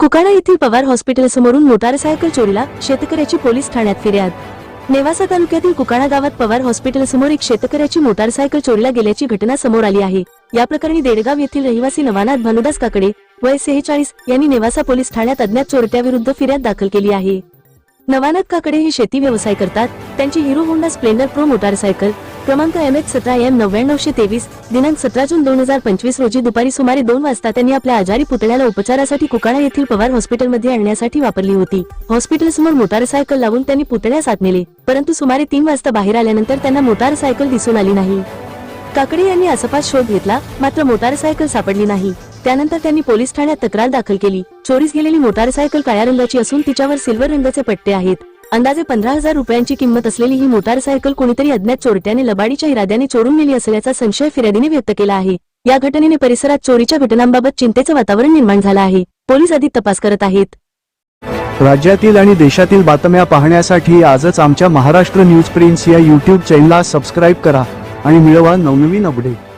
कुकाडा येथील पवार हॉस्पिटल समोरून मोटारसायकल चोरीला शेतकऱ्याची पोलीस ठाण्यात फिर्याद. नेवासा तालुक्यातील कुकाडा गावात पवार हॉस्पिटल समोर एक शेतकऱ्याची मोटारसायकल चोरीला गेल्याची घटना समोर आली आहे. या प्रकरणी देडगाव येथील रहिवासी नवानाथ भानुदास काकडे वय सेहेचाळीस यांनी नेवासा पोलीस ठाण्यात अज्ञात चोरट्याविरुद्ध फिर्याद दाखल केली आहे. नवानाथ काकडे हे शेती व्यवसाय करतात. त्यांची Hero Honda Splendor Pro motorcycle क्रमांक एम एच सतरा एम नव्याण्णवशे तेवीस दिनांक सतरा जून दोन हजार पंचवीस रोजी दुपारी सुमारे दोन वाजता त्यांनी आपल्या आजारी पुतळ्याला उपचारासाठी कुकाणा येथील पवार हॉस्पिटलमध्ये आणण्यासाठी वापरली होती. हॉस्पिटलसमोर मोटारसायकल लावून त्यांनी पुतळ्या आत नेले परंतु सुमारे तीन वाजता बाहेर आल्यानंतर त्यांना मोटारसायकल दिसून आली नाही. काकडे यांनी आसपास शोध घेतला मात्र मोटारसायकल सापडली नाही. त्यानंतर त्यांनी पोलीस ठाण्यात तक्रार दाखल केली. चोरीस गेलेली मोटारसायकल काळ्या रंगाची असून तिच्यावर सिल्वर रंगाचे पट्टे आहेत. अंदाजे पंधरा हजार रुपयांची किंमत असलेली ही मोटारसायकल कोणीतरी अज्ञात चोरट्याने लबाडीच्या इराद्याने चोरून नेली असल्याचा संशय फिर्यादीने व्यक्त केला आहे. या घटनेने परिसरात चोरीच्या घटनांबाबत चिंतेचं वातावरण निर्माण झालं आहे. पोलीस अधिक तपास करत आहेत. राज्यातील आणि देशातील बातम्या पाहण्यासाठी आजच आमच्या महाराष्ट्र न्यूज प्रिन्स या यूट्यूब चॅनलला सबस्क्राईब करा आणि मिळवा नवनवीन अपडेट